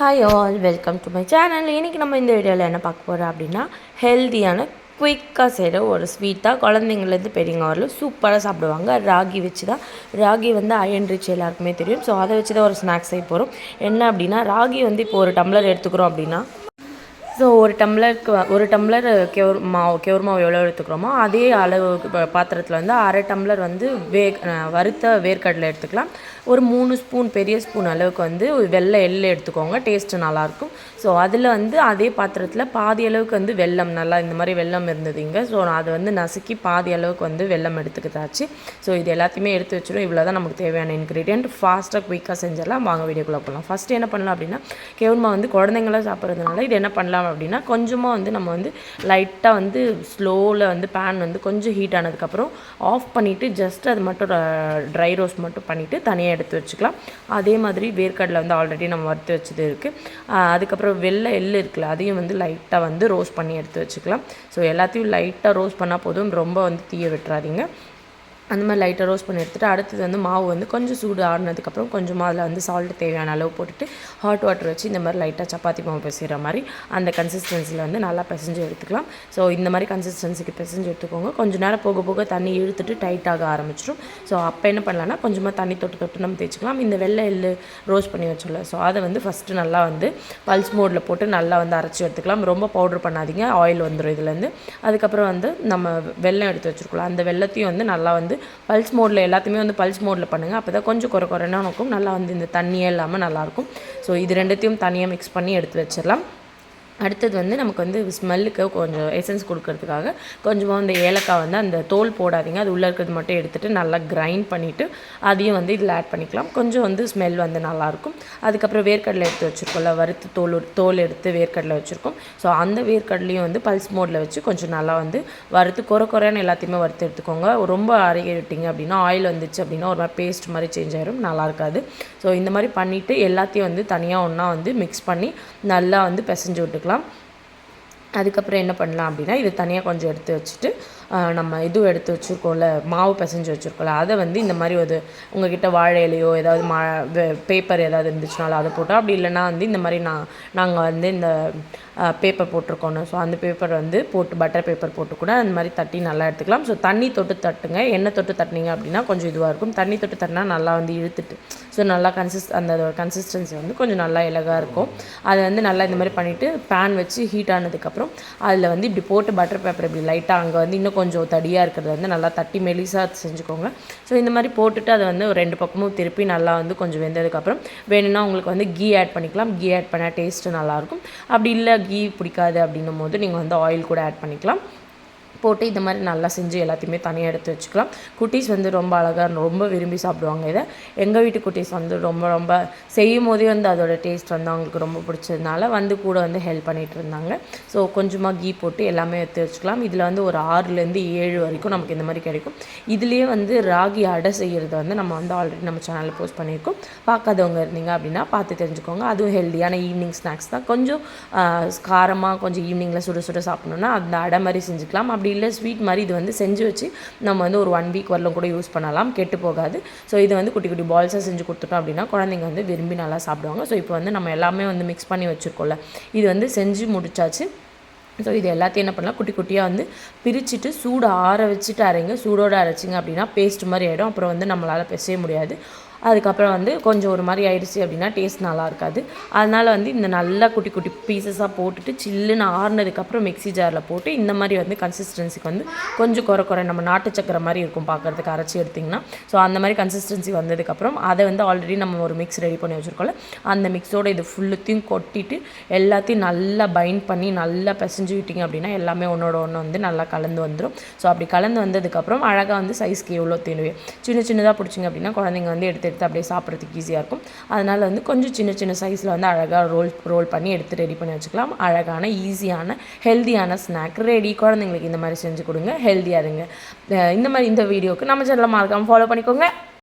Hi all welcome to my channel இன்றைக்கி நம்ம இந்த வீடியோவில் என்ன பார்க்க போகிறோம் அப்படின்னா ஹெல்த்தியான குயிக்காக செய்கிற ஒரு ஸ்வீட்டாக குழந்தைங்கள்லேருந்து பெரியவங்க வரலும் சூப்பராக சாப்பிடுவாங்க. ராகி வச்சு தான் ராகி வந்து அயன் ரிச் எல்லாருக்குமே தெரியும். ஸோ அதை வச்சு தான் ஒரு ஸ்நாக்ஸ் செய்ய போகிறோம் என்ன அப்படின்னா ராகி வந்து இப்போ ஒரு டம்ளர் எடுத்துக்கிறோம் அப்படின்னா ஸோ ஒரு டம்ளருக்கு ஒரு டம்ளர் கெவுர் மாவு கெவுர் மாவு எவ்வளோ எடுத்துக்கிறோமோ அதே அளவு பாத்திரத்தில் வந்து அரை டம்ளர் வந்து வே வறுத்த வேர்க்கடலை எடுத்துக்கலாம். ஒரு மூணு ஸ்பூன் பெரிய ஸ்பூன் அளவுக்கு வந்து வெள்ளை எள்ளு எடுத்துக்கோங்க டேஸ்ட்டு நல்லாயிருக்கும் ஸோ அதில் வந்து அதே பாத்திரத்தில் பாதி அளவுக்கு வந்து வெல்லம் நல்லா இந்த மாதிரி வெல்லம் இருந்தது இங்கே. ஸோ நான் அதை வந்து நசுக்கி பாதி அளவுக்கு வந்து வெல்லம் எடுத்துக்கிட்டாச்சு. ஸோ இது எல்லாத்தையுமே எடுத்து வச்சிடும் இவ்வளோ தான் நமக்கு தேவையான இன்க்ரீடியன்ட் ஃபாஸ்ட்டாக குயிக்காக செஞ்சிடலாம். வாங்க வீடியோக்குள்ளே போகலாம் ஃபஸ்ட்டு என்ன பண்ணலாம் அப்படின்னா கெவுர்மா வந்து குழந்தைங்களாம் சாப்பிட்றதுனால இது என்ன பண்ணலாம் அப்படின்னா கொஞ்சமாக வந்து நம்ம வந்து லைட்டாக வந்து ஸ்லோவில் வந்து பேன் வந்து கொஞ்சம் ஹீட் ஆனதுக்கப்புறம் ஆஃப் பண்ணிவிட்டு ஜஸ்ட் அது மட்டும் ட்ரை ரோஸ்ட் மட்டும் பண்ணிவிட்டு தனியாக எடுத்து வச்சுக்கலாம். அதே மாதிரி வேர்க்கடலை வந்து ஆல்ரெடி நம்ம வறுத்து வச்சது இருக்குது அதுக்கப்புறம் வெள்ளை எள்ளு இருக்குல்ல அதையும் வந்து லைட்டாக வந்து ரோஸ்ட் பண்ணி எடுத்து வச்சுக்கலாம். ஸோ எல்லாத்தையும் லைட்டாக ரோஸ்ட் பண்ணால் போதும். ரொம்ப வந்து தீய விட்டுறாதீங்க. அந்த மாதிரி லைட்டாக ரோஸ்ட் பண்ணி எடுத்துகிட்டு அடுத்தது வந்து மாவு வந்து கொஞ்சம் சூடு ஆடினதுக்கப்புறம் கொஞ்சமாக அதில் வந்து சால்ட் தேவையான அளவு போட்டுட்டு ஹாட் வாட்டர் வச்சு இந்த மாதிரி லைட்டாக சப்பாத்தி மாவு பிசைகிற மாதிரி அந்த கன்சிஸ்டன்சியில் வந்து நல்லா பிசைஞ்சு எடுத்துக்கலாம். ஸோ இந்த மாதிரி கன்சிஸ்டன்சிக்கு பிசைஞ்சு எடுத்துக்கோங்க. கொஞ்ச நேரம் போக போக தண்ணி இழுத்துட்டு டைட்டாக ஆரம்பிச்சிடும் ஸோ அப்போ என்ன பண்ணலாம்னா கொஞ்சமாக தண்ணி தொட்டு தொட்டு நம்ம தேய்ச்சிக்கலாம். இந்த வெள்ளை எள்ளு ரோஸ்ட் பண்ணி வச்சோம்ல ஸோ அதை வந்து ஃபஸ்ட்டு நல்லா வந்து பல்ஸ் மோடில் போட்டு நல்லா வந்து அரைச்சி எடுத்துக்கலாம். ரொம்ப பவுட்ரு பண்ணாதீங்க. ஆயில் வந்துடும் இதுலேருந்து அதுக்கப்புறம் வந்து நம்ம வெல்லம் எடுத்து வச்சுருக்கலாம். அந்த வெள்ளத்தையும் வந்து நல்லா வந்து பல்ஸ் மோடில் எல்லாத்தையுமே வந்து பல்ஸ் மோடில் பண்ணுங்கள் அப்போ தான் கொஞ்சம் குறை குறைனா இருக்கும் நல்லா வந்து இந்த தண்ணியே இல்லாமல் நல்லாயிருக்கும். ஸோ இது ரெண்டுத்தையும் தனியாக மிக்ஸ் பண்ணி எடுத்து வச்சிடலாம். அடுத்தது வந்து நமக்கு வந்து ஸ்மெல்லுக்கு கொஞ்சம் எசன்ஸ் கொடுக்கறதுக்காக கொஞ்சமாக இந்த ஏலக்காய் வந்து அந்த தோல் போடாதீங்க. அது உள்ளே இருக்கிறது மட்டும் எடுத்துகிட்டு நல்லா கிரைண்ட் பண்ணிவிட்டு அதையும் வந்து இதில் ஆட் பண்ணிக்கலாம். கொஞ்சம் வந்து ஸ்மெல் வந்து நல்லாயிருக்கும். அதுக்கப்புறம் வேர்க்கடலை எடுத்து வச்சுருக்கோம்ல வறுத்து தோல் தோல் எடுத்து வேர்க்கடலை வச்சுருக்கோம். ஸோ அந்த வேர்க்கடலையும் வந்து பல்ஸ் மோடில் வச்சு கொஞ்சம் நல்லா வந்து வறுத்து குறை குறைன்னு எல்லாத்தையுமே வறுத்து எடுத்துக்கோங்க. ரொம்ப அரைக்க விட்டீங்க அப்படின்னா ஆயில் வந்துச்சு அப்படின்னா ஒரு மாதிரி பேஸ்ட் மாதிரி சேஞ்ச் ஆயிரும். நல்லா இருக்காது ஸோ இந்த மாதிரி பண்ணிவிட்டு எல்லாத்தையும் வந்து தனியாக ஒன்றா வந்து மிக்ஸ் பண்ணி நல்லா வந்து பிசைஞ்சு விட்டுக்கலாம். রাখলাম அதுக்கப்புறம் என்ன பண்ணலாம் அப்படின்னா இது தனியாக கொஞ்சம் எடுத்து வச்சுட்டு நம்ம இது எடுத்து வச்சுருக்கோம்ல மாவு பிசைஞ்சு வச்சுருக்கோம்ல அதை வந்து இந்த மாதிரி ஒரு உங்ககிட்ட வாழை இலையோ ஏதாவது மா பேப்பர் ஏதாவது இருந்துச்சுனாலும் அதை போட்டோம் அப்படி இல்லைன்னா வந்து இந்த மாதிரி நான் நாங்கள் வந்து இந்த பேப்பர் போட்டிருக்கோன்னு ஸோ அந்த பேப்பர் வந்து போட்டு பட்டர் பேப்பர் போட்டு கூட அந்த மாதிரி தட்டி நல்லா எடுத்துக்கலாம். ஸோ தண்ணி தொட்டு தட்டுங்க. எண்ணெய் தொட்டு தட்டினீங்க அப்படின்னா கொஞ்சம் இதுவாக இருக்கும். தண்ணி தொட்டு தட்டினா நல்லா வந்து இழுத்துட்டு ஸோ நல்லா கன்சிஸ் அந்த கன்சிஸ்டன்சி வந்து கொஞ்சம் நல்லா இலகாக இருக்கும். அதை வந்து நல்லா இந்த மாதிரி பண்ணிவிட்டு பேன் வச்சு ஹீட் ஆனதுக்கப்புறம் அதில் வந்து இப்படி போட்டு பட்டர் பேப்பர் இப்படி லைட்டாக அங்கே வந்து இன்னும் கொஞ்சம் தடியாக இருக்கிறத வந்து நல்லா தட்டி மெலிசாக செஞ்சுக்கோங்க. ஸோ இந்த மாதிரி போட்டுட்டு அதை வந்து ஒரு ரெண்டு பக்கமும் திருப்பி நல்லா வந்து கொஞ்சம் வெந்ததுக்கப்புறம் வேணும்னா உங்களுக்கு வந்து கீ ஆட் பண்ணிக்கலாம். கீ ஆட் பண்ணால் டேஸ்ட்டு நல்லாயிருக்கும் அப்படி இல்லை கீ பிடிக்காது அப்படின்னும் போது நீங்கள் வந்து ஆயில் கூட ஆட் பண்ணிக்கலாம். போட்டு இந்த மாதிரி நல்லா செஞ்சு எல்லாத்தையுமே தனியாக எடுத்து வச்சுக்கலாம். குட்டீஸ் வந்து ரொம்ப அழகாக ரொம்ப விரும்பி சாப்பிடுவாங்க இதை. எங்கள் வீட்டு குட்டீஸ் வந்து ரொம்ப ரொம்ப செய்யும் போதே வந்து அதோட டேஸ்ட் வந்து அவங்களுக்கு ரொம்ப பிடிச்சதுனால வந்து கூட வந்து ஹெல்ப் பண்ணிகிட்டு இருந்தாங்க. ஸோ கொஞ்சமாக கீ போட்டு எல்லாமே எடுத்து வச்சுக்கலாம். இதில் வந்து ஒரு ஆறுலேருந்து ஏழு வரைக்கும் நமக்கு இந்த மாதிரி கிடைக்கும். இதுலேயே வந்து ராகி அடை செய்கிறது வந்து நம்ம வந்து ஆல்ரெடி நம்ம சேனலில் போஸ்ட் பண்ணியிருக்கோம். பார்க்காதவங்க இருந்தீங்க அப்படின்னா பார்த்து தெரிஞ்சுக்கோங்க. அதுவும் ஹெல்த்தியான ஈவினிங் ஸ்நாக்ஸ் தான். கொஞ்சம் காரமாக கொஞ்சம் ஈவினிங்கில் சுட சுட சாப்பிட்ணுன்னா அந்த அடை மாதிரி செஞ்சுக்கலாம். அப்படி இல்லை ஸ்வீட் மாதிரி இது வந்து செஞ்சு வச்சு நம்ம வந்து ஒரு ஒன் வீக் வரலும் கூட யூஸ் பண்ணலாம். கெட்டு போகாது. ஸோ இது வந்து குட்டி குட்டி பால்ஸாக செஞ்சு கொடுத்துட்டோம் அப்படின்னா குழந்தைங்க வந்து விரும்பி நல்லா சாப்பிடுவாங்க. ஸோ இப்போ வந்து நம்ம எல்லாமே வந்து மிக்ஸ் பண்ணி வச்சுருக்கோம்ல. இது வந்து செஞ்சு முடிச்சாச்சு. ஸோ இது எல்லாத்தையும் என்ன பண்ணலாம்? குட்டி குட்டியாக வந்து பிரிச்சுட்டு சூடு ஆற வச்சுட்டு அரைங்க. சூடோடு அரைச்சிங்க அப்படின்னா பேஸ்ட் மாதிரி ஆகிடும் அப்புறம் வந்து நம்மளால் பேசவே முடியாது. அதுக்கப்புறம் வந்து கொஞ்சம் ஒரு மாதிரி ஆயிடுச்சு அப்படின்னா டேஸ்ட் நல்லா இருக்காது. அதனால் வந்து இந்த நல்லா குட்டி குட்டி பீசஸாக போட்டுட்டு சில்லுன்னு ஆறுனதுக்கப்புறம் மிக்ஸி ஜாரில் போட்டு இந்த மாதிரி வந்து கன்சிஸ்டன்சிக்கு வந்து கொஞ்சம் குறை குறை நம்ம நாட்டு சக்கரை மாதிரி இருக்கும் பார்க்குறதுக்கு அரைச்சி எடுத்திங்கன்னா. ஸோ அந்த மாதிரி கன்சிஸ்டன்சி வந்ததுக்கப்புறம் அதை வந்து ஆல்ரெடி நம்ம ஒரு மிக்ஸ் ரெடி பண்ணி வச்சுருக்கோம்ல. அந்த மிக்ஸோட இது ஃபுல்லுத்தையும் கொட்டிட்டு எல்லாத்தையும் நல்லா பைண்ட் பண்ணி நல்லா பிசைஞ்சு விட்டிங்க அப்படின்னா எல்லாமே ஒன்றோட ஒன்று வந்து நல்லா கலந்து வந்துடும் ஸோ அப்படி கலந்து வந்ததுக்கப்புறம் அழகாக வந்து சைஸ்க்கு எவ்வளோ தேவை சின்ன சின்னதாக பிடிச்சிங்க அப்படின்னா குழந்தைங்க வந்து எடுத்து எடுத்து அப்படியே சாப்பிட்றதுக்கு ஈஸியாக இருக்கும். அதனால் வந்து கொஞ்சம் சின்ன சின்ன சைஸில் வந்து அழகாக ரோல் ரோல் பண்ணி எடுத்து ரெடி பண்ணி வச்சுக்கலாம். அழகான ஈஸியான ஹெல்த்தியான ஸ்நாக் ரெடி குழந்தைங்களுக்கு இந்த மாதிரி செஞ்சு கொடுங்க. ஹெல்த்தியாக இருங்க. இந்த மாதிரி இந்த வீடியோக்கு நம்ம சேனலில் மறக்காமல் ஃபாலோ பண்ணிக்கோங்க.